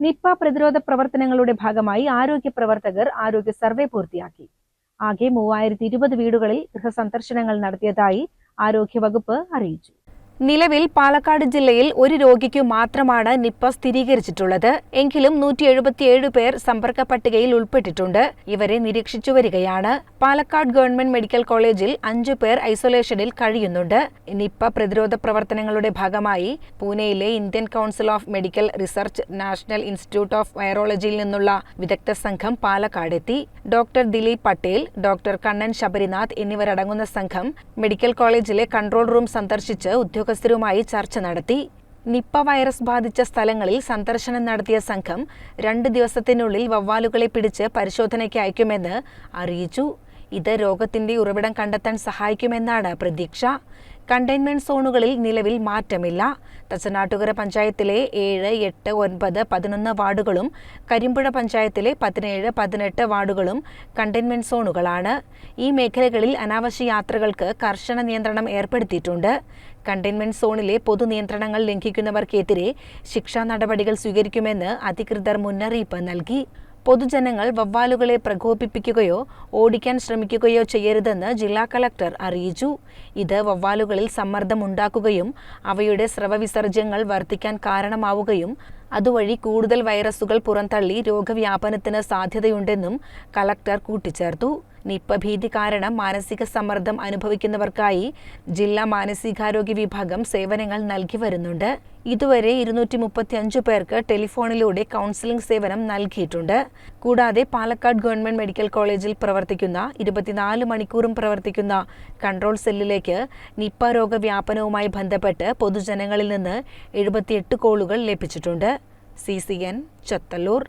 Nipah പ്രതിരോധ പ്രവർത്തനങ്ങളുടെ ഭാഗമായി ആരോഗ്യ പ്രവർത്തകർ ആരോഗ്യ സർവേ പൂർത്തിയാക്കി. ആകെ മൂവായിരത്തി ഇരുപത് വീടുകളിൽ ഗൃഹസന്ദർശനങ്ങൾ നടത്തിയതായി ആരോഗ്യവകുപ്പ് അറിയിച്ചു. നിലവിൽ പാലക്കാട് ജില്ലയിൽ ഒരു രോഗിക്കു മാത്രമാണ് നിപ്പ സ്ഥിരീകരിച്ചിട്ടുള്ളത്. എങ്കിലും നൂറ്റി എഴുപത്തിയേഴ് പേർ സമ്പർക്ക പട്ടികയിൽ ഉൾപ്പെട്ടിട്ടുണ്ട്. ഇവരെ നിരീക്ഷിച്ചു വരികയാണ്. പാലക്കാട് ഗവൺമെന്റ് മെഡിക്കൽ കോളേജിൽ അഞ്ചു പേർ ഐസൊലേഷനിൽ കഴിയുന്നുണ്ട്. നിപ്പ പ്രതിരോധ പ്രവർത്തനങ്ങളുടെ ഭാഗമായി പൂനെയിലെ Indian council of medical research national institute of വൈറോളജിയിൽ നിന്നുള്ള വിദഗ്ധ സംഘം പാലക്കാടെത്തി. ഡോക്ടർ ദിലീപ് പട്ടേൽ ഡോക്ടർ കണ്ണൻ ശബരിനാഥ് എന്നിവരടങ്ങുന്ന സംഘം മെഡിക്കൽ കോളേജിലെ കൺട്രോൾ റൂം സന്ദർശിച്ച് ഉദ്യോഗസ്ഥരുമായി ചർച്ച നടത്തി. നിപ്പ വൈറസ് ബാധിച്ച സ്ഥലങ്ങളിൽ സന്ദർശനം നടത്തിയ സംഘം രണ്ട് ദിവസത്തിനുള്ളിൽ വവ്വാലുകളെ പിടിച്ച് പരിശോധനയ്ക്ക് അയക്കുമെന്ന് അറിയിച്ചു. ഇത് രോഗത്തിന്റെ ഉറവിടം കണ്ടെത്താൻ സഹായിക്കുമെന്നാണ് പ്രതീക്ഷ. കണ്ടെയ്ൻമെന്റ് സോണുകളിൽ നിലവിൽ മാറ്റമില്ല. തച്ചനാട്ടുകര പഞ്ചായത്തിലെ ഏഴ് എട്ട് ഒൻപത് പതിനൊന്ന് വാർഡുകളും കരിമ്പുഴ പഞ്ചായത്തിലെ പതിനേഴ് പതിനെട്ട് വാർഡുകളും കണ്ടെയ്ൻമെന്റ് സോണുകളാണ്. ഈ മേഖലകളിൽ അനാവശ്യ യാത്രകൾക്ക് കർശന നിയന്ത്രണം ഏർപ്പെടുത്തിയിട്ടുണ്ട്. കണ്ടെയ്ൻമെന്റ് സോണിലെ പൊതു നിയന്ത്രണങ്ങൾ ലംഘിക്കുന്നവർക്കെതിരെ ശിക്ഷാ നടപടികൾ സ്വീകരിക്കുമെന്ന് അധികൃതർ മുന്നറിയിപ്പ് നൽകി. പൊതുജനങ്ങൾ വവ്വാലുകളെ പ്രകോപിപ്പിക്കുകയോ ഓടിക്കാൻ ശ്രമിക്കുകയോ ചെയ്യരുതെന്ന് ജില്ലാ കളക്ടർ അറിയിച്ചു. ഇത് വവ്വാലുകളിൽ സമ്മർദ്ദമുണ്ടാക്കുകയും അവയുടെ സ്രവവിസർജ്യങ്ങൾ വർദ്ധിക്കാൻ കാരണമാവുകയും അതുവഴി കൂടുതൽ വൈറസുകൾ പുറന്തള്ളി രോഗവ്യാപനത്തിന് സാധ്യതയുണ്ടെന്നും കളക്ടർ കൂട്ടിച്ചേർത്തു. നിപ്പ ഭീതി കാരണം മാനസിക സമ്മർദ്ദം അനുഭവിക്കുന്നവർക്കായി ജില്ലാ മാനസികാരോഗ്യ വിഭാഗം സേവനങ്ങൾ നൽകി വരുന്നുണ്ട്. ഇതുവരെ ഇരുന്നൂറ്റി മുപ്പത്തി അഞ്ച് പേർക്ക് ടെലിഫോണിലൂടെ കൗൺസിലിംഗ് സേവനം നൽകിയിട്ടുണ്ട്. കൂടാതെ പാലക്കാട് ഗവൺമെന്റ് മെഡിക്കൽ കോളേജിൽ പ്രവർത്തിക്കുന്ന ഇരുപത്തിനാല് മണിക്കൂറും പ്രവർത്തിക്കുന്ന കൺട്രോൾ സെല്ലിലേക്ക് നിപ്പ രോഗവ്യാപനവുമായി ബന്ധപ്പെട്ട് പൊതുജനങ്ങളിൽ നിന്ന് എഴുപത്തിയെട്ട് കോളുകൾ ലഭിച്ചിട്ടുണ്ട്. C C N Chathallur